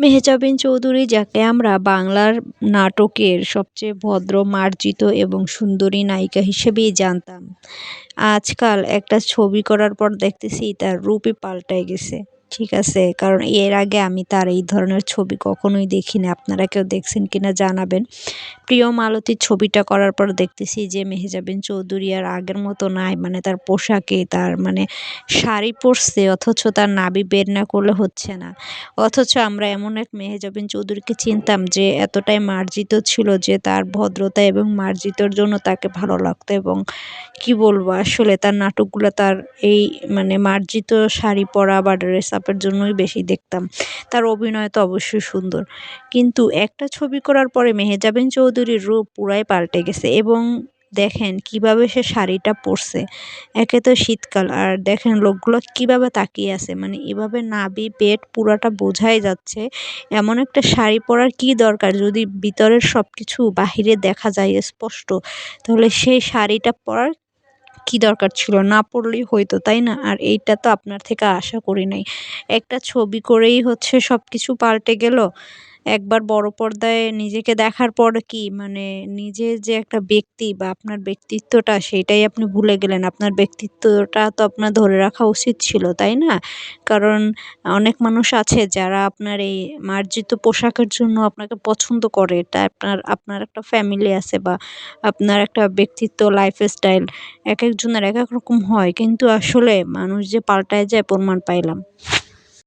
মেহজাবিন চৌধুরী, যাকে আমরা বাংলার নাটকের সবচেয়ে ভদ্র, মার্জিত এবং সুন্দরী নায়িকা হিসেবেই জানতাম। আজকাল একটা ছবি করার পর দেখতেছি তার রূপই পাল্টায় গেছে। ঠিক আছে, কারণ এর আগে আমি তার এই ধরনের ছবি কখনোই দেখিনি। আপনারা কেউ দেখছেন কিনা জানাবেন। প্রিয় মালতীর ছবিটা করার পর দেখতেছি যে মেহেজাবিন চৌধুরী আর আগের মতো নাই মানে তার পোশাকে, তার মানে শাড়ি পরছে, অথচ তার নাবি বের না করলে হচ্ছে না। অথচ আমরা এমন এক মেহেজাবিন চৌধুরীকে চিনতাম যে এতটাই মার্জিত ছিল যে তার ভদ্রতা এবং মার্জিতর জন্য তাকে ভালো লাগতো এবং কি বলব, আসলে তার নাটকগুলো তার এই মানে মার্জিত শাড়ি পরা বা ড্রেস আপের জন্যই বেশি দেখতাম। তার অভিনয় তো অবশ্যই সুন্দর। কিন্তু একটা ছবি করার পরে মেহেজাবিন চৌধুরীর রূপ পুরাই পাল্টে গেছে এবং দেখেন কীভাবে সে শাড়িটা পরছে। একে তো শীতকাল আর দেখেন লোকগুলো কীভাবে তাকিয়ে আছে। মানে এভাবে নাবি পেট পুরাটা বোঝাই যাচ্ছে এমন একটা শাড়ি পরার কি দরকার? যদি ভিতরের সব কিছু বাহিরে দেখা যায় স্পষ্ট, তাহলে সেই শাড়িটা পরার কি দরকার ছিল? না পড়লেই হইতো, তাই না? আর এইটা তো আপনার থেকে আশা করি নাই। একটা ছবি করেই হচ্ছে সব কিছু পাল্টে গেল। একবার বড় পর্দায় নিজেকে দেখার পর কি? মানে নিজের যে একটা ব্যক্তি বা আপনার ব্যক্তিত্বটা সেটাই আপনি ভুলে গেলেন। আপনার ব্যক্তিত্বটা তো আপনার ধরে রাখা উচিত ছিল, তাই না? কারণ অনেক মানুষ আছে যারা আপনার এই মার্জিত পোশাকের জন্য আপনাকে পছন্দ করে। এটা আপনার আপনার একটা ফ্যামিলি আছে বা আপনার একটা ব্যক্তিত্ব লাইফস্টাইল এক একজনের এক এক রকম হয়। কিন্তু আসলে মানুষ যে পাল্টায় যায়, প্রমাণ পাইলাম।